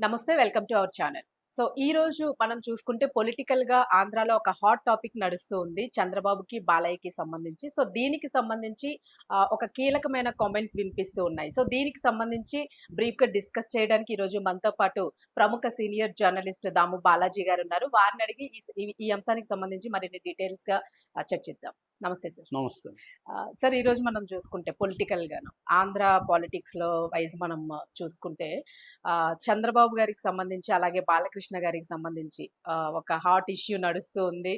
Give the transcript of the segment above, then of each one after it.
నమస్తే welcome to our channel. So ఈ రోజు మనం చూసుకుంటే పొలిటికల్గా ఆంధ్రాలో ఒక హాట్ టాపిక్ నడుస్తూ ఉంది చంద్రబాబుకి బాలయ్యకి సంబంధించి. సో దీనికి సంబంధించి ఒక కీలకమైన కామెంట్స్ వినిపిస్తూ ఉన్నాయి. సో దీనికి సంబంధించి బ్రీఫ్గా డిస్కస్ చేయడానికి ఈ రోజు మనతో పాటు ప్రముఖ సీనియర్ జర్నలిస్ట్ దాము బాలాజీ గారు ఉన్నారు. వారిని అడిగి ఈ- అంశానికి సంబంధించి మరిన్ని డీటెయిల్స్గా చర్చిద్దాం. నమస్తే సార్. నమస్తే. సార్ ఈ రోజు మనం చూసుకుంటే పొలిటికల్ గాను ఆంధ్ర పాలిటిక్స్లో వైజ్ మనం చూసుకుంటే చంద్రబాబు గారికి సంబంధించి అలాగే బాలకృష్ణ గారికి సంబంధించి ఒక హాట్ ఇష్యూ నడుస్తూ ఉంది.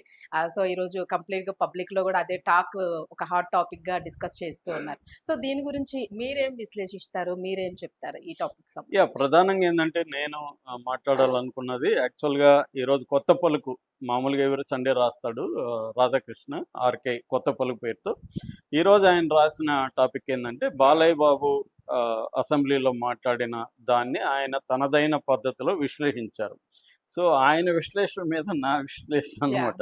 సో ఈ రోజు కంప్లీట్గా పబ్లిక్లో కూడా అదే టాక్ ఒక హాట్ టాపిక్గా డిస్కస్ చేస్తూ ఉన్నారు. సో దీని గురించి మీరేం విశ్లేషిస్తారు? మీరేం చెప్తారు ఈ టాపిక్ ప్రధానంగా ఏంటంటే నేను మాట్లాడాలనుకున్నది యాక్చువల్గా ఈరోజు కొత్త పలుకు మామూలుగా ఎవరు సండే రాస్తాడు రాధాకృష్ణ ఆర్కే కొత్త పలుకు పేరుతో ఈరోజు ఆయన రాసిన టాపిక్ ఏంటంటే బాలయ్య బాబు అసెంబ్లీలో మాట్లాడిన దాన్ని ఆయన తనదైన పద్ధతిలో విశ్లేషించారు. సో ఆయన విశ్లేషణ మీద నా విశ్లేషణ అనమాట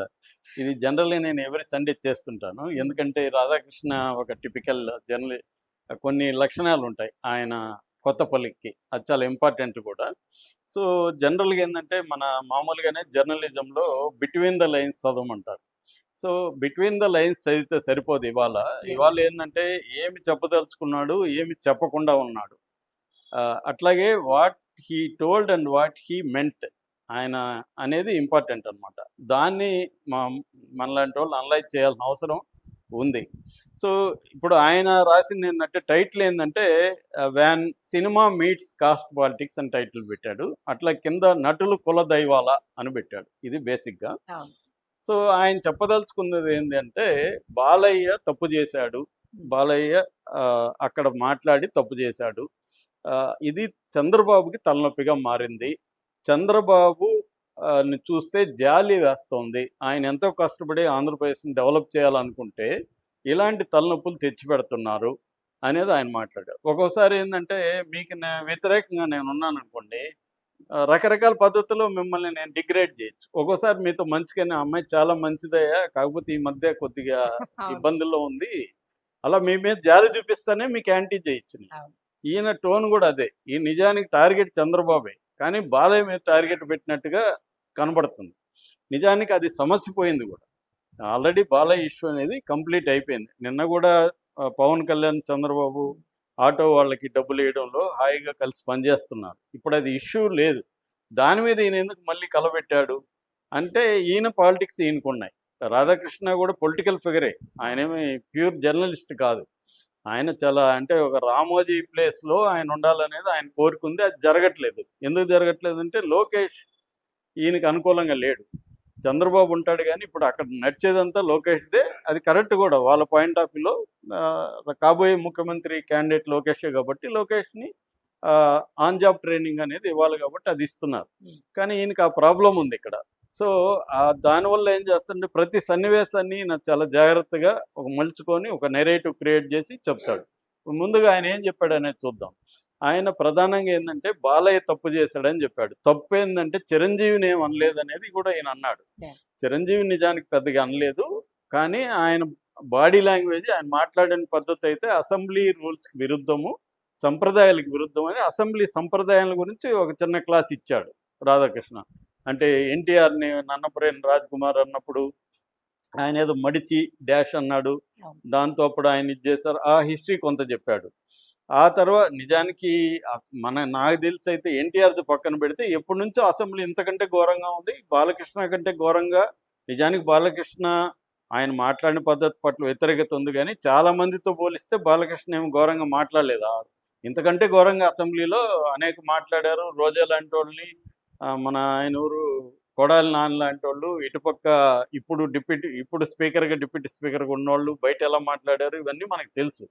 ఇది జనరల్లీ నేను ఎవరి సండే చేస్తుంటాను. ఎందుకంటే రాధాకృష్ణ ఒక టిపికల్ జర్నలి కొన్ని లక్షణాలు ఉంటాయి ఆయన కొత్త పలికి అది చాలా ఇంపార్టెంట్ కూడా. సో జనరల్గా ఏంటంటే మన మామూలుగానే జర్నలిజంలో బిట్వీన్ ద లైన్స్ చదవమంటారు. సో బిట్వీన్ ద లైన్స్ చదివితే సరిపోదు ఇవాళ. ఇవాళ ఏంటంటే ఏమి చెప్పదలుచుకున్నాడు ఏమి చెప్పకుండా ఉన్నాడు. అట్లాగే what he told and what he meant ఆయన అనేది ఇంపార్టెంట్ అనమాట దాన్ని మా మనలాంటి వాళ్ళు అనలైజ్ చేయాల్సిన అవసరం ఉంది. సో ఇప్పుడు ఆయన రాసింది ఏంటంటే టైటిల్ ఏంటంటే when cinema meets caste politics అని టైటిల్ పెట్టాడు. అట్లా కింద నటులు కుల దైవాల అని పెట్టాడు. ఇది బేసిక్గా. సో ఆయన చెప్పదలుచుకున్నది ఏంటంటే బాలయ్య తప్పు చేశాడు. బాలయ్య అక్కడ మాట్లాడి తప్పు చేశాడు. ఇది చంద్రబాబుకి తలనొప్పిగా మారింది. చంద్రబాబు చూస్తే జాలి వేస్తోంది. ఆయన ఎంతో కష్టపడి ఆంధ్రప్రదేశ్ని డెవలప్ చేయాలనుకుంటే ఇలాంటి తలనొప్పులు తెచ్చిపెడుతున్నారు అనేది ఆయన మాట్లాడారు. ఒక్కోసారి ఏంటంటే మీకు వ్యతిరేకంగా నేను ఉన్నాను అనుకోండి రకరకాల పద్ధతుల్లో మిమ్మల్ని నేను డిగ్రేడ్ చేయొచ్చు. ఒక్కోసారి మీతో మంచిగానే అమ్మాయి చాలా మంచిదయ్యా కాకపోతే ఈ మధ్య కొద్దిగా. ఇబ్బందుల్లో ఉంది. అలా మీ మీద జాలి చూపిస్తానే మీకు యాంటీ చేయొచ్చు. ఈయన టోన్ కూడా అదే. ఈ నిజానికి టార్గెట్ చంద్రబాబే. కానీ బాలయ్య మీద టార్గెట్ పెట్టినట్టుగా కనబడుతుంది. నిజానికి అది సమస్య పోయింది కూడా. ఆల్రెడీ బాలయ్య ఇష్యూ అనేది కంప్లీట్ అయిపోయింది. నిన్న కూడా పవన్ కళ్యాణ్ చంద్రబాబు ఆటో వాళ్ళకి డబ్బులు వేయడంలో హాయిగా కలిసి పనిచేస్తున్నారు. ఇప్పుడు అది ఇష్యూ లేదు. దాని మీద ఈయన ఎందుకు మళ్ళీ కలబెట్టాడు అంటే ఈయన పాలిటిక్స్ ఈయనకున్నాయి. రాధాకృష్ణ కూడా పొలిటికల్ ఫిగరే. ఆయనేమి ప్యూర్ జర్నలిస్ట్ కాదు. ఆయన చాలా అంటే ఒక రామోజీ ప్లేస్లో ఆయన ఉండాలనేది ఆయన కోరుకుంది. అది జరగట్లేదు. ఎందుకు జరగట్లేదు అంటే లోకేష్ ఈయనకి అనుకూలంగా లేడు. చంద్రబాబు ఉంటాడు కానీ ఇప్పుడు అక్కడ నడిచేదంతా లోకేష్దే అది కరెక్ట్ కూడా వాళ్ళ పాయింట్ ఆఫ్ వ్యూలో కాబోయే ముఖ్యమంత్రి క్యాండిడేట్ లోకేషే కాబట్టి లోకేష్ని ఆన్ జాబ్ ట్రైనింగ్ అనేది ఇవ్వాలి కాబట్టి అది ఇస్తున్నారు. కానీ ఈయనకి ఆ ప్రాబ్లం ఉంది ఇక్కడ. సో దానివల్ల ఏం చేస్తుంటే ప్రతి సన్నివేశాన్ని నాకు చాలా జాగ్రత్తగా ఒక మలుచుకొని ఒక నెరేటివ్ క్రియేట్ చేసి చెప్తాడు. ముందుగా ఆయన ఏం చెప్పాడు అనేది చూద్దాం. ఆయన ప్రధానంగా ఏంటంటే బాలయ్య తప్పు చేశాడని చెప్పాడు. తప్పు ఏంటంటే చిరంజీవిని ఏం అనలేదు అనేది కూడా ఈయన అన్నాడు. చిరంజీవి నిజానికి పెద్దగా అనలేదు. కానీ ఆయన బాడీ లాంగ్వేజ్ ఆయన మాట్లాడిన పద్ధతి అయితే అసెంబ్లీ రూల్స్కి విరుద్ధము సంప్రదాయాలకు విరుద్ధం అని అసెంబ్లీ సంప్రదాయాల గురించి ఒక చిన్న క్లాస్ ఇచ్చాడు రాధాకృష్ణ. అంటే ఎన్టీఆర్ని నన్నపరేని రాజ్ కుమార్ అన్నప్పుడు ఆయన ఏదో మడిచి డాష్ అన్నాడు. దాంతో అప్పుడు ఆయన ఇది చేశారు. ఆ హిస్టరీ కొంత చెప్పాడు. ఆ తర్వాత నిజానికి మన నాకు తెలిసి అయితే ఎన్టీఆర్ది పక్కన పెడితే ఎప్పటి నుంచో అసెంబ్లీ ఇంతకంటే ఘోరంగా ఉంది. బాలకృష్ణ కంటే ఘోరంగా. నిజానికి బాలకృష్ణ ఆయన మాట్లాడిన పద్ధతి పట్ల వ్యతిరేకత ఉంది కానీ చాలా మందితో పోలిస్తే బాలకృష్ణ ఏమి ఘోరంగా మాట్లాడలేదు. ఆ- ఇంతకంటే ఘోరంగా అసెంబ్లీలో అనేక మాట్లాడారు. రోజా లాంటి వాళ్ళని మన ఆయన ఊరు కొడాలి నాన్న లాంటి వాళ్ళు ఇటుపక్క ఇప్పుడు డిప్యూటీ ఇప్పుడు స్పీకర్గా డిప్యూటీ స్పీకర్గా ఉన్నవాళ్ళు బయట ఎలా మాట్లాడారు ఇవన్నీ మనకు తెలుసు.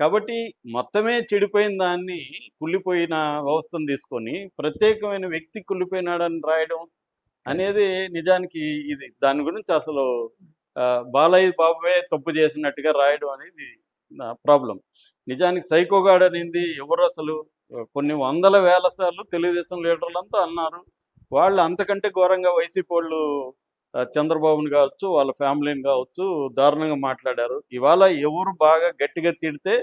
కాబట్టి మొత్తమే చెడిపోయిన దాన్ని కుళ్ళిపోయిన వ్యవస్థను తీసుకొని ప్రత్యేకమైన వ్యక్తి కుళ్ళిపోయినాడని రాయడం అనేది నిజానికి ఇది. దాని గురించి అసలు బాలయ్య బాబువే తప్పు చేసినట్టుగా రాయడం అనేది ప్రాబ్లం. నిజానికి సైకోగాడ్ అనేది ఎవరు అసలు? కొన్ని వందల వేల సార్లు తెలుగుదేశం లీడర్లంతా అన్నారు. వాళ్ళు అంతకంటే ఘోరంగా వైసీపీ వాళ్ళు చంద్రబాబుని కావచ్చు వాళ్ళ ఫ్యామిలీని కావచ్చు దారుణంగా మాట్లాడారు. ఇవాళ ఎవరు బాగా గట్టిగా తిడితే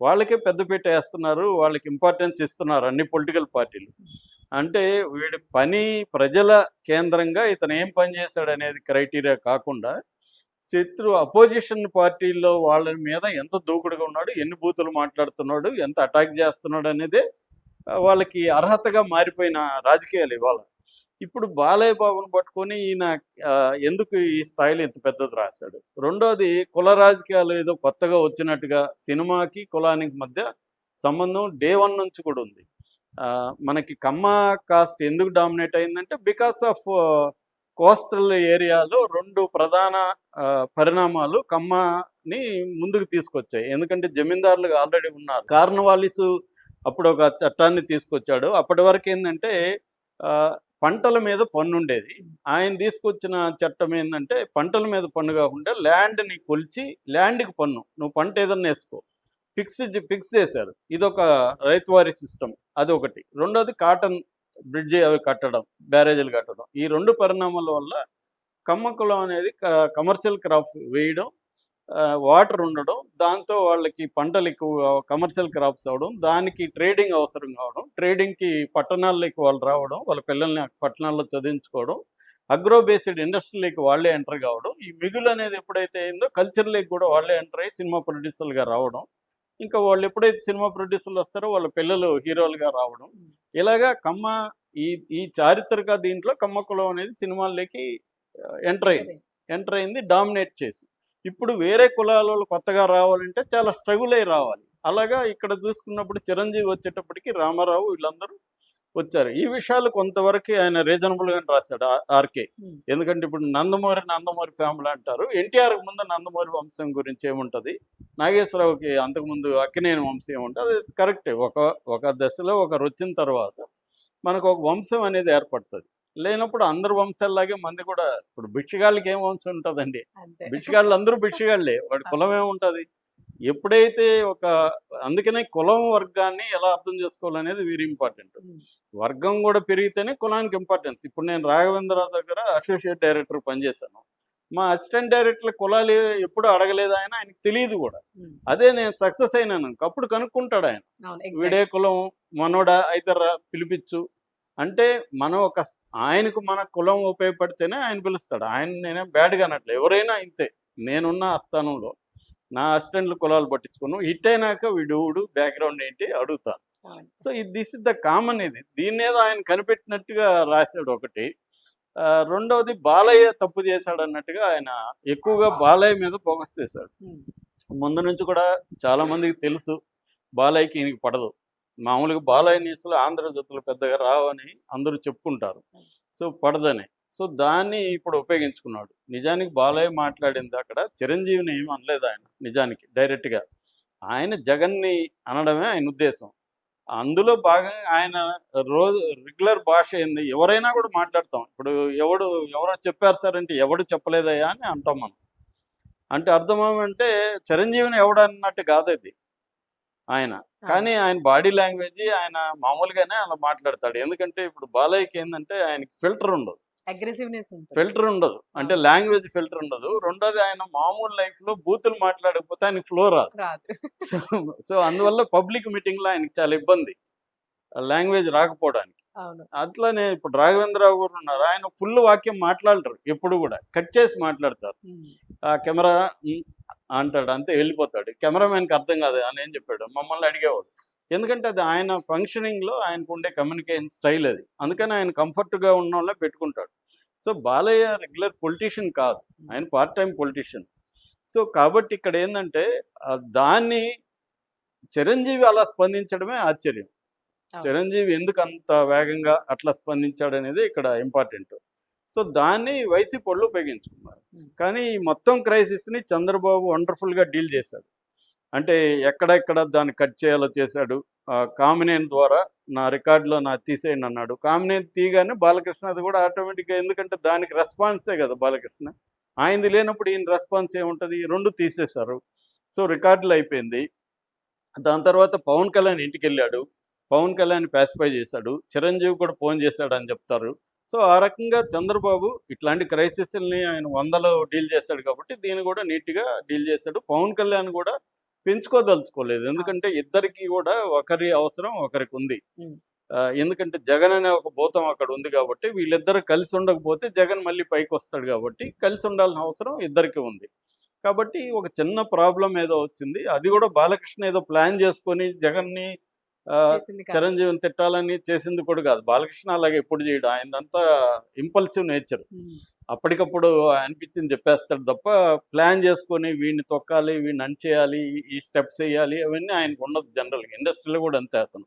వాళ్ళకే పెద్దపీట వేస్తున్నారు వాళ్ళకి ఇంపార్టెన్స్ ఇస్తున్నారు అన్ని పొలిటికల్ పార్టీలు అంటే వీడి పని ప్రజల కేంద్రంగా ఇతను ఏం పని చేశాడు అనేది క్రైటీరియా కాకుండా శత్రు అపోజిషన్ పార్టీల్లో వాళ్ళ మీద ఎంత దూకుడుగా ఉన్నాడు ఎన్ని బూతులు మాట్లాడుతున్నాడు ఎంత అటాక్ చేస్తున్నాడు అనేది వాళ్ళకి అర్హతగా మారిపోయిన రాజకీయాలు ఇవాళ. ఇప్పుడు బాలయ్య బాబును పట్టుకొని ఈయన ఎందుకు ఈ స్థాయిలో ఇంత పెద్దది రాశాడు? రెండోది కుల రాజకీయాలు ఏదో కొత్తగా వచ్చినట్టుగా సినిమాకి కులానికి మధ్య సంబంధం డే వన్ నుంచి కూడా ఉంది. ఆ, మనకి కమ్మ కాస్ట్ ఎందుకు డామినేట్ అయిందంటే బికాస్ ఆఫ్ కోస్టల్ ఏరియాలో రెండు ప్రధాన పరిణామాలు కమ్మని ముందుకు తీసుకొచ్చాయి. ఎందుకంటే జమీందారులు ఆల్రెడీ ఉన్నారు. కార్నవాలిస్ అప్పుడు ఒక చట్టాన్ని తీసుకొచ్చాడు. అప్పటి వరకు ఏంటంటే పంటల మీద పన్ను ఉండేది ఆయన తీసుకొచ్చిన చట్టం ఏంటంటే పంటల మీద పన్ను కాకుండా ల్యాండ్ని కొలిచి ల్యాండ్కి పన్ను. నువ్వు పంట ఏదన్నా వేసుకో. ఫిక్స్ ఫిక్స్ చేశారు. ఇదొక రైతువారి సిస్టమ్. అది ఒకటి రెండోది కాటన్ బ్రిడ్జి అవి కట్టడం బ్యారేజీలు కట్టడం. ఈ రెండు పరిణామాల వల్ల కమ్మకులం అనేది కమర్షియల్ క్రాప్ వేయడం వాటర్ ఉండడం దాంతో వాళ్ళకి పంటలు ఎక్కువ కమర్షియల్ క్రాప్స్ అవడం దానికి ట్రేడింగ్ అవసరం కావడం ట్రేడింగ్కి పట్టణాల్లోకి వాళ్ళు రావడం వాళ్ళ పిల్లల్ని పట్టణాల్లో చదివించుకోవడం అగ్రో బేస్డ్ ఇండస్ట్రీలోకి వాళ్ళే ఎంటర్ కావడం ఈ మిగులు అనేది ఎప్పుడైతే అయిందో కల్చర్లోకి కూడా వాళ్ళే ఎంటర్ అయ్యి సినిమా ప్రొడ్యూసర్లుగా రావడం ఇంకా వాళ్ళు ఎప్పుడైతే సినిమా ప్రొడ్యూసర్లు వస్తారో వాళ్ళ పిల్లలు హీరోలుగా రావడం ఇలాగా కమ్మ ఈ ఈ చారిత్రక దీంట్లో కమ్మ కులం అనేది సినిమాల్లోకి ఎంటర్ అయింది. ఎంటర్ అయింది. డామినేట్ చేసి. ఇప్పుడు వేరే కులాల వాళ్ళు కొత్తగా రావాలంటే చాలా స్ట్రగుల్ అయి రావాలి. అలాగా ఇక్కడ చూసుకున్నప్పుడు చిరంజీవి వచ్చేటప్పటికి రామారావు వీళ్ళందరూ వచ్చారు. ఈ విషయాలు కొంతవరకు ఆయన రీజనబుల్గా రాశాడు ఆర్కే. ఎందుకంటే ఇప్పుడు నందమూరి నందమూరి ఫ్యామిలీ అంటారు. ఎన్టీఆర్ ముందు నందమూరి వంశం గురించి ఏముంటది? నాగేశ్వరరావుకి అంతకుముందు అక్కినేని వంశం ఏముంటుంది? అది కరెక్టే ఒక ఒక దశలో ఒకరు వచ్చిన తర్వాత మనకు ఒక వంశం అనేది ఏర్పడుతుంది. లేనప్పుడు అందరు వంశాల్లాగే మంది కూడా ఇప్పుడు భిక్షగాళ్ళకి ఏం వంశం ఉంటుందండి? అంతే. బిక్షగాళ్ళు అందరూ బిక్షగాళ్ళే వాడి కులం ఏముంటుంది? ఎప్పుడైతే ఒక అందుకనే కులం వర్గాన్ని ఎలా అర్థం చేసుకోవాలనేది వెరీ ఇంపార్టెంట్. వర్గం కూడా పెరిగితేనే కులానికి ఇంపార్టెన్స్. ఇప్పుడు నేను రాఘవేంద్రరావు దగ్గర అసోసియేట్ డైరెక్టర్ పనిచేశాను. మా అసిస్టెంట్ డైరెక్టర్ కులాలు ఎప్పుడు అడగలేదు ఆయన ఆయనకు తెలియదు కూడా. అదే నేను సక్సెస్ అయినాను. అప్పుడు కనుక్కుంటాడు ఆయన. వీడే కులం మనోడా అయితే పిలిపించు అంటే మనం ఒక ఆయనకు మన కులం ఉపయోగపడితేనే ఆయన పిలుస్తాడు. ఆయన నేనేం బ్యాడ్గా అనట్లే. ఎవరైనా ఇంతే. నేనున్న ఆ స్థానంలో నా అసిస్టెంట్లు కులాలు పట్టించుకున్నాను హిట్ అయినాక వీడు బ్యాక్గ్రౌండ్ ఏంటి అడుగుతాను. సో ఇది దిస్ ఇస్ ద కామన్ ఇది. దీని ఏదో ఆయన కనిపెట్టినట్టుగా రాశాడు ఒకటి. ఆ, రెండవది బాలయ్య తప్పు చేశాడు అన్నట్టుగా ఆయన ఎక్కువగా బాలయ్య మీద ఫోకస్ చేశాడు. ముందు నుంచి కూడా చాలా మందికి తెలుసు. బాలయ్యకి ఈయనకి పడదు. మామూలుగా బాలయ్య న్యూస్లో ఆంధ్రజ్యోతులు పెద్దగా రావని అందరూ చెప్పుకుంటారు. సో పడదని. సో దాన్ని ఇప్పుడు ఉపయోగించుకున్నాడు. నిజానికి బాలయ్య మాట్లాడింది అక్కడ. చిరంజీవిని ఏమి అనలేదు ఆయన నిజానికి డైరెక్ట్గా. ఆయన జగన్ని అనడమే ఆయన ఉద్దేశం. అందులో భాగంగా ఆయన రోజు రెగ్యులర్ భాష ఏంది? ఎవరైనా కూడా మాట్లాడతాం. ఇప్పుడు ఎవడు ఎవరో చెప్పారు సార్ అంటే ఎవడు చెప్పలేదయ్యా అని అంటాం మనం. అంటే అర్థం ఏమంటే చిరంజీవిని ఎవడు అన్నట్టు కాదు అది. ఆయన. కానీ ఆయన బాడీ లాంగ్వేజ్ ఆయన మామూలుగానే అలా మాట్లాడతాడు. ఎందుకంటే ఇప్పుడు బాలయ్యకి ఏంటంటే ఆయనకి ఫిల్టర్ ఉండదు. అగ్రెసివ్నెస్ ఫిల్టర్ ఉండదు. అంటే లాంగ్వేజ్ ఫిల్టర్ ఉండదు. రెండోది ఆయన మామూలు లైఫ్లో బూతులు మాట్లాడకపోతే ఆయనకి ఫ్లో రాదు. సో అందువల్ల పబ్లిక్ మీటింగ్లో ఆయనకి చాలా ఇబ్బంది. లాంగ్వేజ్ రాకపోవడానికి. అట్లానే ఇప్పుడు రాఘవేంద్రరావు గారు ఉన్నారు. ఆయన ఫుల్ వాక్యం మాట్లాడరు ఎప్పుడు కూడా. కట్ చేసి మాట్లాడతారు. ఆ కెమెరా అంటాడు. అంతే వెళ్ళిపోతాడు. కెమెరామెన్కి అర్థం కాదు అని ఏం చెప్పాడు. మమ్మల్ని అడిగేవాడు. ఎందుకంటే అది ఆయన ఫంక్షనింగ్లో ఆయనకు ఉండే కమ్యూనికేషన్ స్టైల్ అది. అందుకని ఆయన కంఫర్ట్గా ఉన్న వాళ్ళే పెట్టుకుంటాడు. సో బాలయ్య రెగ్యులర్ పొలిటీషియన్ కాదు. ఆయన పార్ట్ టైం పొలిటీషియన్. సో కాబట్టి ఇక్కడ ఏంటంటే దాన్ని చిరంజీవి అలా స్పందించడమే ఆశ్చర్యం. చిరంజీవి ఎందుకు అంత వేగంగా అట్లా స్పందించాడు అనేది ఇక్కడ ఇంపార్టెంట్. సో దాన్ని వైసీపీ వాళ్ళు ఉపయోగించుకున్నారు. కానీ ఈ మొత్తం క్రైసిస్ని చంద్రబాబు వండర్ఫుల్గా డీల్ చేశాడు. అంటే ఎక్కడెక్కడ దాన్ని కట్ చేయాలో చేశాడు. కామినేని ద్వారా నా రికార్డులో నా తీసేయండి అన్నాడు. కామినేని తీయగానే బాలకృష్ణ అది కూడా ఆటోమేటిక్గా ఎందుకంటే దానికి రెస్పాన్సే కదా బాలకృష్ణ. ఆయనది లేనప్పుడు ఈయన రెస్పాన్స్ ఏముంటుంది? ఈ రెండు తీసేశారు. సో రికార్డులు అయిపోయింది. దాని తర్వాత పవన్ కళ్యాణ్ ఇంటికి వెళ్ళాడు పవన్ కళ్యాణ్ ప్యాసిఫై చేశాడు చిరంజీవి కూడా ఫోన్ చేశాడు అని చెప్తారు. సో ఆ రకంగా చంద్రబాబు ఇట్లాంటి క్రైసిస్ని ఆయన వందలో డీల్ చేశాడు కాబట్టి దీన్ని కూడా నీట్గా డీల్ చేశాడు. పవన్ కళ్యాణ్ కూడా పెంచుకోదలుచుకోలేదు. ఎందుకంటే ఇద్దరికి కూడా ఒకరి అవసరం ఒకరికి ఉంది. ఎందుకంటే జగన్ అనే ఒక భూతం అక్కడ ఉంది కాబట్టి వీళ్ళిద్దరు కలిసి ఉండకపోతే జగన్ మళ్ళీ పైకి వస్తాడు కాబట్టి కలిసి ఉండాల్సిన అవసరం ఇద్దరికి ఉంది. కాబట్టి ఒక చిన్న ప్రాబ్లం ఏదో వచ్చింది. అది కూడా బాలకృష్ణ ఏదో ప్లాన్ చేసుకొని జగన్ని. చిరంజీవిని తిట్టాలని చేసింది కూడా కాదు. బాలకృష్ణ అలాగే ఎప్పుడు చేయడు. ఆయనంతా ఇంపల్సివ్ నేచర్ అప్పటికప్పుడు అనిపించింది చెప్పేస్తాడు తప్ప ప్లాన్ చేసుకొని వీడిని తొక్కాలి వీడిని అణచేయాలి ఈ- ఈ స్టెప్స్ వేయాలి అవన్నీ ఆయనకు ఉండదు జనరల్గా ఇండస్ట్రీలో కూడా అంతే అతను.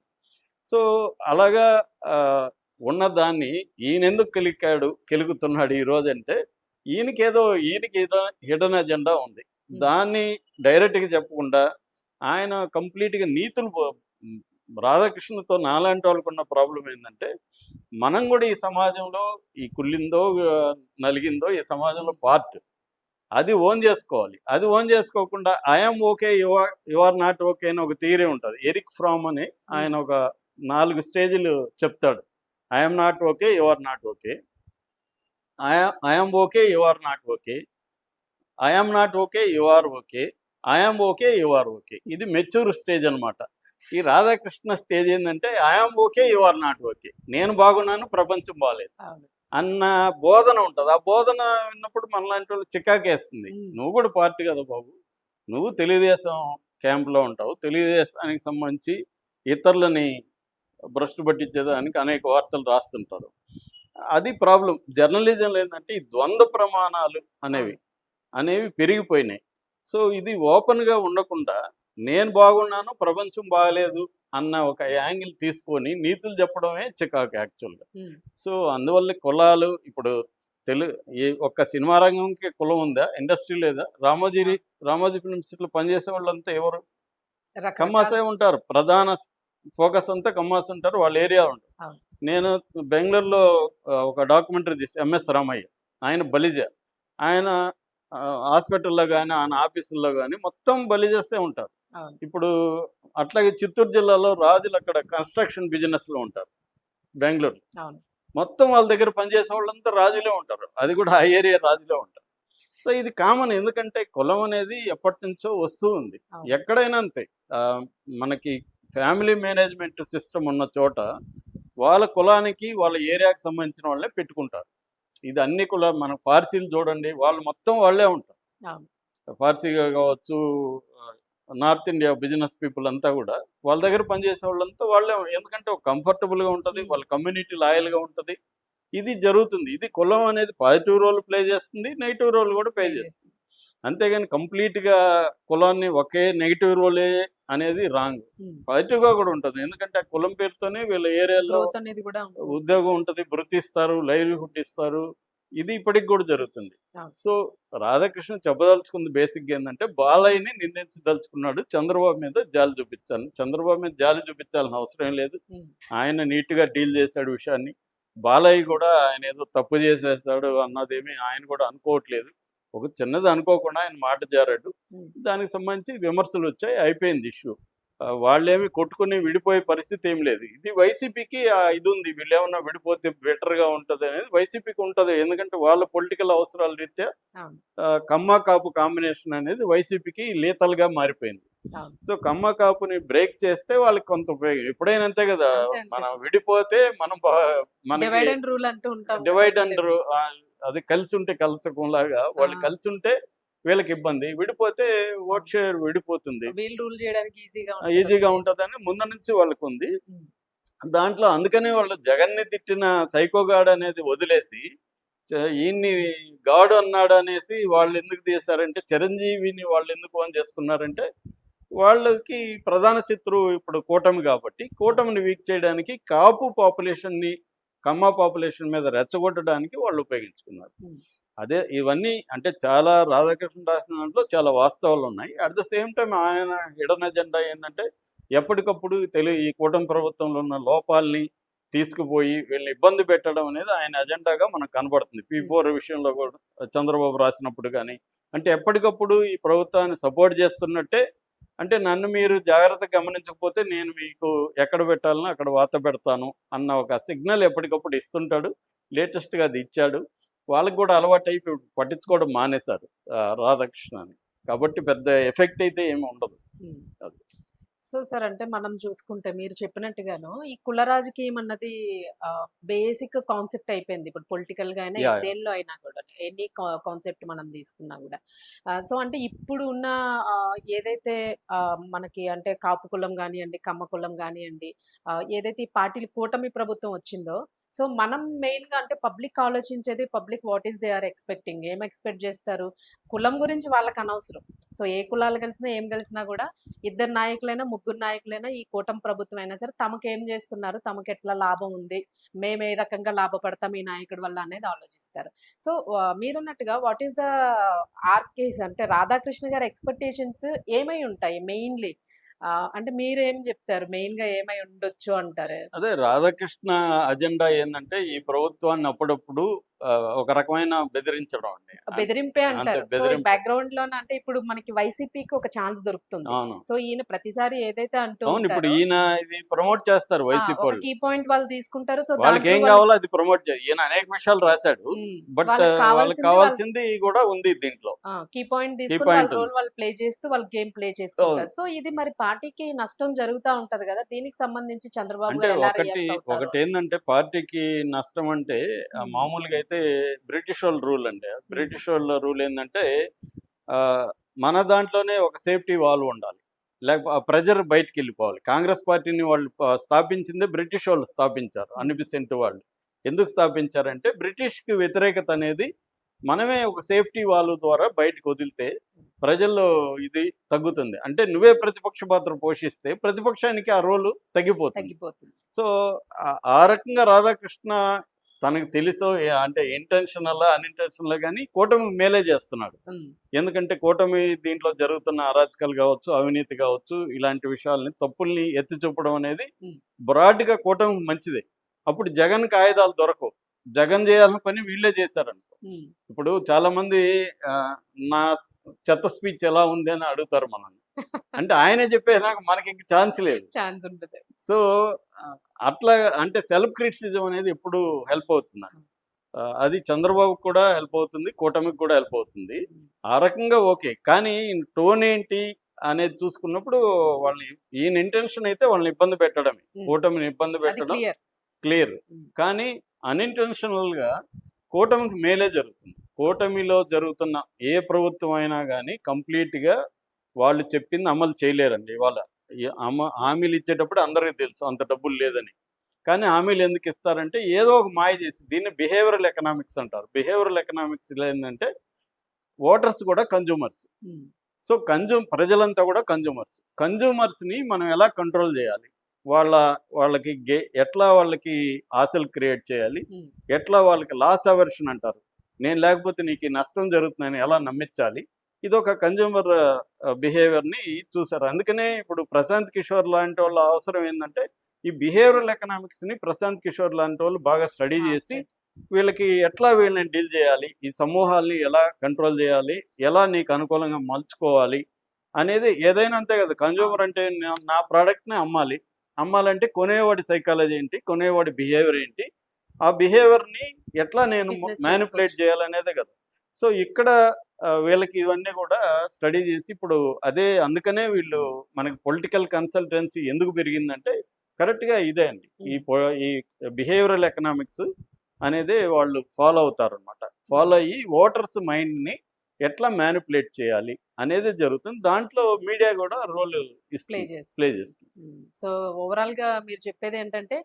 సో అలాగా ఉన్న దాన్ని ఈయన ఎందుకు కెలికాడు కెలుగుతున్నాడు ఈ రోజు అంటే ఈయనకి ఏదో ఈయనకి హిడన్ అజెండా ఉంది. దాన్ని డైరెక్ట్గా చెప్పకుండా ఆయన కంప్లీట్గా నీతులు రాధాకృష్ణతో నాలాంటి వాళ్ళకు ఉన్న ప్రాబ్లం ఏంటంటే మనం కూడా ఈ సమాజంలో ఈ కుళ్ళిందో నలిగిందో ఈ సమాజంలో పార్ట్. అది ఓన్ చేసుకోవాలి. అది ఓన్ చేసుకోకుండా I'm okay you're you're not okay అని ఒక థియరీ ఉంటుంది. ఎరిక్ ఫ్రామ్ అని ఆయన ఒక నాలుగు స్టేజీలు చెప్తాడు. I'm not okay you're not okay I'm okay you're not okay I'm not okay you are okay I'm okay you are okay ఇది మెచ్యూర్ స్టేజ్ అన్నమాట. ఈ రాధాకృష్ణ స్టేజ్ ఏంటంటే I'm okay you are not okay నేను బాగున్నాను ప్రపంచం బాగాలేదు. అన్న బోధన ఉంటుంది. ఆ బోధన విన్నప్పుడు మనలాంటి వాళ్ళు చికాకేస్తుంది. నువ్వు కూడా పార్టీ కదా బాబు. నువ్వు తెలుగుదేశం క్యాంప్లో ఉంటావు. తెలుగుదేశానికి సంబంధించి ఇతరులని భ్రష్టు పట్టించేదానికి అనేక వార్తలు రాస్తుంటారు. అది ప్రాబ్లం. జర్నలిజంలో ఏంటంటే ఈ ద్వంద్వ ప్రమాణాలు అనేవి అనేవి పెరిగిపోయినాయి. సో ఇది ఓపెన్గా ఉండకుండా నేను బాగున్నాను ప్రపంచం బాగలేదు అన్న ఒక యాంగిల్ తీసుకొని నీతులు చెప్పడమే చికాకు యాక్చువల్గా. సో అందువల్ల కులాలు ఇప్పుడు తెలుగు ఈ ఒక్క సినిమా రంగంకి కులం ఉందా? ఇండస్ట్రీ లేదా? రామోజీ రామోజీ ఫిల్మ్ సిటీలో పనిచేసే వాళ్ళంతా ఎవరు? కమ్మాసే ఉంటారు. ప్రధాన ఫోకస్ అంతా కమ్మాస్ ఉంటారు. వాళ్ళ ఏరియా ఉంటారు. నేను బెంగళూరులో ఒక డాక్యుమెంటరీ తీసి. ఎంఎస్ రామయ్య. ఆయన బలిజ. ఆయన హాస్పిటల్లో కానీ ఆయన ఆఫీసుల్లో కానీ మొత్తం బలిజేస్తే ఉంటారు. ఇప్పుడు అట్లాగే చిత్తూరు జిల్లాలో రాజులు అక్కడ కన్స్ట్రక్షన్ బిజినెస్లో ఉంటారు బెంగళూరు. మొత్తం వాళ్ళ దగ్గర పనిచేసే వాళ్ళంతా రాజులే ఉంటారు. అది కూడా ఆ ఏరియా రాజులే ఉంటారు. సో ఇది కామన్ ఎందుకంటే కులం అనేది ఎప్పటి నుంచో వస్తూ ఉంది. ఎక్కడైనా అంతే. మనకి ఫ్యామిలీ మేనేజ్మెంట్ సిస్టమ్ ఉన్న చోట వాళ్ళ కులానికి వాళ్ళ ఏరియాకి సంబంధించిన వాళ్ళే పెట్టుకుంటారు. ఇది అన్ని కుల మన పార్సీలు చూడండి వాళ్ళు మొత్తం వాళ్ళే ఉంటారు. పార్సీగా కావచ్చు నార్త్ ఇండియా బిజినెస్ పీపుల్ అంతా కూడా వాళ్ళ దగ్గర పనిచేసే వాళ్ళంతా వాళ్ళే ఎందుకంటే ఒక కంఫర్టబుల్గా ఉంటుంది Hmm. వాళ్ళ కమ్యూనిటీ లాయల్గా ఉంటుంది. ఇది జరుగుతుంది. ఇది కులం అనేది పాజిటివ్ రోల్ ప్లే చేస్తుంది నెగిటివ్ రోల్ కూడా ప్లే చేస్తుంది. అంతేగాని కంప్లీట్గా కులాన్ని ఒకే నెగిటివ్ రోలే అనేది రాంగ్. ఉమ్, పాజిటివ్గా కూడా ఉంటుంది. ఎందుకంటే ఆ కులం పేరుతోనే వీళ్ళ ఏరియాలో. ఉద్యోగం ఉంటుంది వృత్తి ఇస్తారు లైవ్లీహుడ్ ఇస్తారు. ఇది ఇప్పటికి కూడా జరుగుతుంది. సో రాధాకృష్ణ చెప్పదలుచుకుంది బేసిక్గా ఏంటంటే బాలయ్యని నిందించదలుచుకున్నాడు. చంద్రబాబు మీద జాలి చూపించాను చంద్రబాబు మీద జాలి చూపించాల్సిన అవసరం లేదు. ఆయన నీట్గా డీల్ చేశాడు విషయాన్ని. బాలయ్య కూడా ఆయన ఏదో తప్పు చేసేస్తాడు అన్నదేమి ఆయన కూడా అనుకోవట్లేదు. ఒక చిన్నది అనుకోకుండా ఆయన మాట జారాడు. దానికి సంబంధించి విమర్శలు వచ్చాయి. అయిపోయింది ఇష్యూ. వాళ్ళేమి కొట్టుకుని విడిపోయే పరిస్థితి ఏం లేదు. ఇది వైసీపీకి ఇది ఉంది వీళ్ళు ఏమన్నా విడిపోతే బెటర్గా ఉంటుంది అనేది వైసీపీకి ఉంటుంది. ఎందుకంటే వాళ్ళ పొలిటికల్ అవసరాల రీత్యా కమ్మ కాపు కాంబినేషన్ అనేది వైసీపీకి లీతల్గా మారిపోయింది. సో కమ్మ కాపుని బ్రేక్ చేస్తే వాళ్ళకి కొంత ఉపయోగం. ఎప్పుడైనా అంతే కదా. మనం విడిపోతే మనం డివైడ్ అండ్ రూల్ అది కలిసి ఉంటే కలసకం లాగా వాళ్ళు. కలిసి ఉంటే వీళ్ళకి ఇబ్బంది. విడిపోతే ఓట్ షేర్ విడిపోతుంది. ఈజీగా ఈజీగా ఉంటుందని ముందు నుంచి వాళ్ళకు ఉంది. దాంట్లో అందుకనే వాళ్ళు జగన్ని తిట్టిన సైకోగాడ్ అనేది వదిలేసి ఈయన్ని గాడు అన్నాడు అనేసి వాళ్ళు ఎందుకు తీశారంటే చిరంజీవిని వాళ్ళు ఎందుకు అని చేసుకున్నారంటే వాళ్ళకి ప్రధాన శత్రువు ఇప్పుడు కూటమి కాబట్టి కూటమిని వీక్ చేయడానికి కాపు పాపులేషన్ని కమ్మ పాపులేషన్ మీద రెచ్చగొట్టడానికి వాళ్ళు ఉపయోగించుకున్నారు. అదే ఇవన్నీ అంటే చాలా రాధాకృష్ణ రాసిన దాంట్లో చాలా వాస్తవాలు ఉన్నాయి. అట్ ద సేమ్ టైం ఆయన హిడన్ ఎజెండా ఏంటంటే ఎప్పటికప్పుడు తెలుగు ఈ కూటమి ప్రభుత్వంలో ఉన్న లోపాలని తీసుకుపోయి వీళ్ళని ఇబ్బంది పెట్టడం అనేది ఆయన అజెండాగా మనకు కనబడుతుంది. పీ ఫోర్ విషయంలో కూడా చంద్రబాబు రాసినప్పుడు కానీ అంటే ఎప్పటికప్పుడు ఈ ప్రభుత్వాన్ని సపోర్ట్ చేస్తున్నట్టే అంటే నన్ను మీరు జాగ్రత్తగా గమనించకపోతే నేను మీకు ఎక్కడ పెట్టాలనో అక్కడ వాత పెడతాను అన్న ఒక సిగ్నల్ ఎప్పటికప్పుడు ఇస్తుంటాడు లేటెస్ట్గా అది ఇచ్చాడు వాళ్ళకి కూడా అలవాటు అయిపోయి పట్టించుకోవడం మానేశారు రాధాకృష్ణ అని కాబట్టి పెద్ద ఎఫెక్ట్ అయితే ఏమి ఉండదు. అది. సో సార్ అంటే మనం చూసుకుంటే మీరు చెప్పినట్టుగాను ఈ కుల రాజకీయం అన్నది బేసిక్ కాన్సెప్ట్ అయిపోయింది ఇప్పుడు పొలిటికల్గా అయినా. దేనిలో అయినా కూడా ఎనీ కాన్సెప్ట్ మనం తీసుకున్నా కూడా సో అంటే ఇప్పుడు ఉన్న ఏదైతే మనకి అంటే కాపు కులం కానివ్వండి కమ్మ కులం కానివ్వండి ఏదైతే ఈ పార్టీలు కూటమి ప్రభుత్వం వచ్చిందో సో మనం మెయిన్గా అంటే పబ్లిక్ ఆలోచించేది public what is they are expecting ఏం ఎక్స్పెక్ట్ చేస్తారు? కులం గురించి వాళ్ళకి అనవసరం. సో ఏ కులాలు కలిసినా ఏం కలిసినా కూడా ఇద్దరు నాయకులైనా ముగ్గురు నాయకులైనా ఈ కూటమి ప్రభుత్వం అయినా సరే తమకు ఏం చేస్తున్నారు? తమకు ఎట్లా లాభం ఉంది? మేము ఏ రకంగా లాభపడతాం ఈ నాయకుడి వల్ల అనేది ఆలోచిస్తారు. సో మీరన్నట్టుగా వాట్ ఈస్ ద ఆర్కేస్ అంటే రాధాకృష్ణ గారి ఎక్స్పెక్టేషన్స్ ఏమై ఉంటాయి మెయిన్లీ? అంటే మీరేం చెప్తారు? మెయిన్గా ఏమై ఉండొచ్చు అంటారు? అదే రాధాకృష్ణ అజెండా ఏంటంటే ఈ ప్రభుత్వాన్ని అప్పుడప్పుడు ఒక రకమైన బెదిరించడం అండి. బెదిరింపే అంటారు. బ్యాక్గ్రౌండ్లోనే అంటే ఇప్పుడు మనకి వైసీపీకి ఒక ఛాన్స్ దొరుకుతుంది. సో ఈయన ప్రతిసారి ఏదైతే అంటూ అవును ఇప్పుడు ఈయన ఇది ప్రమోట్ చేస్తారు వైసీపీ కీ పాయింట్ వాళ్ళు తీసుకుంటారు. సో వాళ్ళకి ఏం కావాలో అది ప్రమోట్ చేయాలి ఈయన అనేక విషయాలు రాశాడు. బట్ వాళ్ళకి కావాల్సింది కూడా ఉంది దీంట్లో. కీ పాయింట్ తీసుకుని. రోల్ వాళ్ళు ప్లే చేస్తూ వాళ్ళు గేమ్ ప్లే చేసుకుంటారు. సో ఇది మరి పార్టీకి నష్టం జరుగుతా ఉంటది కదా. దీనికి సంబంధించి చంద్రబాబు గారు ఒకటి ఒకటి ఏంటంటే పార్టీకి నష్టం అంటే. మామూలుగా అయితే బ్రిటిష్ వాళ్ళ రూల్ అండి బ్రిటిష్ వాళ్ళ రూల్ ఏంటంటే మన దాంట్లోనే ఒక సేఫ్టీ వాల్వ్ ఉండాలి. లేకపోతే ప్రెజర్ బయటికి వెళ్ళిపోవాలి కాంగ్రెస్ పార్టీని వాళ్ళు స్థాపించిందే బ్రిటిష్ వాళ్ళు స్థాపించారు అనిబిసెంట్ వాళ్ళు. ఎందుకు స్థాపించారంటే బ్రిటిష్కి వ్యతిరేకత అనేది మనమే ఒక సేఫ్టీ వాల్వ్ ద్వారా బయటకు వదిలితే ప్రజల్లో ఇది తగ్గుతుంది. అంటే నువ్వే ప్రతిపక్ష పాత్ర పోషిస్తే ప్రతిపక్షానికి ఆ రోలు తగ్గిపోతుంది. సో ఆ రకంగా రాధాకృష్ణ తనకు తెలుసో అంటే ఇంటెన్షనల్ అన్ఇంటెన్షనల్ కానీ కూటమి మేలే చేస్తున్నాడు. ఎందుకంటే కూటమి దీంట్లో జరుగుతున్న అరాచకాలు కావచ్చు అవినీతి కావచ్చు ఇలాంటి విషయాల్ని తప్పుల్ని ఎత్తి చూపడం అనేది. బ్రాడ్గా కూటమి మంచిదే. అప్పుడు జగన్ ఆయుధాలు దొరకవు జగన్ చేయాల్సిన పని వీళ్ళే చేశారనుకో. ఇప్పుడు చాలా మంది నా చెత్త స్పీచ్ ఎలా ఉంది అని అడుగుతారు మనల్ని. అంటే ఆయనే చెప్పేదాకా మనకి ఇంక ఛాన్స్ లేదు. ఛాన్స్ ఉంటుంది. సో అట్లా అంటే సెల్ఫ్ క్రిటిసిజం అనేది ఎప్పుడు హెల్ప్ అవుతుంది? అది చంద్రబాబు కూడా హెల్ప్ అవుతుంది కూటమికి కూడా హెల్ప్ అవుతుంది. ఆ రకంగా ఓకే. కానీ టోన్ ఏంటి అనేది చూసుకున్నప్పుడు వాళ్ళని ఈయన ఇంటెన్షన్ అయితే వాళ్ళని ఇబ్బంది పెట్టడమే. కూటమిని ఇబ్బంది పెట్టడం క్లియర్. కానీ అన్ఇంటెన్షనల్గా కూటమికి మేలే జరుగుతుంది. కూటమిలో జరుగుతున్న ఏ ప్రభుత్వం అయినా కానీ కంప్లీట్గా వాళ్ళు చెప్పింది అమలు చేయలేరండి. ఇవాళ ఈ అమ హామీలు ఇచ్చేటప్పుడు అందరికీ తెలుసు అంత డబ్బులు లేదని. కానీ హామీలు ఎందుకు ఇస్తారంటే ఏదో ఒక మాయ చేసి దీన్ని బిహేవియరల్ ఎకనామిక్స్ అంటారు. బిహేవియరల్ ఎకనామిక్స్ ఏంటంటే ఓటర్స్ కూడా కన్జ్యూమర్స్ సో కన్జ్యూమ్ ప్రజలంతా కూడా కన్జ్యూమర్స్ కన్జ్యూమర్స్ని మనం ఎలా కంట్రోల్ చేయాలి? వాళ్ళ వాళ్ళకి గే ఎట్లా వాళ్ళకి ఆశలు క్రియేట్ చేయాలి? ఎట్లా వాళ్ళకి లాస్ అవర్షన్ అంటారు? నేను లేకపోతే నీకు నష్టం జరుగుతుందని ఎలా నమ్మించాలి? ఇది ఒక కన్జ్యూమర్ బిహేవియర్ని చూసారు అందుకనే ఇప్పుడు ప్రశాంత్ కిషోర్ లాంటి వాళ్ళ అవసరం ఏంటంటే ఈ బిహేవియరల్ ఎకనామిక్స్ని ప్రశాంత్ కిషోర్ లాంటి వాళ్ళు బాగా స్టడీ చేసి వీళ్ళకి ఎట్లా వీళ్ళని డీల్ చేయాలి ఈ సమూహాల్ని ఎలా కంట్రోల్ చేయాలి ఎలా నీకు అనుకూలంగా మలుచుకోవాలి అనేది ఏదైనా అంతే కదా. కన్జ్యూమర్ అంటే నా- నా ప్రోడక్ట్ని అమ్మాలి. అమ్మాలంటే కొనేవాడి సైకాలజీ ఏంటి కొనేవాడి బిహేవియర్ ఏంటి ఆ బిహేవియర్ని ఎట్లా నేను మ్యానిపులేట్. చేయాలనేదే కదా. సో ఇక్కడ వీళ్ళకి ఇవన్నీ కూడా స్టడీ చేసి ఇప్పుడు అదే అందుకనే వీళ్ళు మనకి పొలిటికల్ కన్సల్టెన్సీ ఎందుకు పెరిగిందంటే కరెక్ట్గా ఇదే అండి. ఈ ఈ బిహేవియరల్ ఎకనామిక్స్ అనేది వాళ్ళు ఫాలో అవుతారు అనమాట ఫాలో అయ్యి ఓటర్స్ మైండ్ని ఎట్లా మ్యానిపులేట్ చేయాలి అనేది జరుగుతుంది. దాంట్లో మీడియా కూడా రోల్ ప్లే చేస్తుంది. సో ఓవరాల్గా మీరు చెప్పేది ఏంటంటే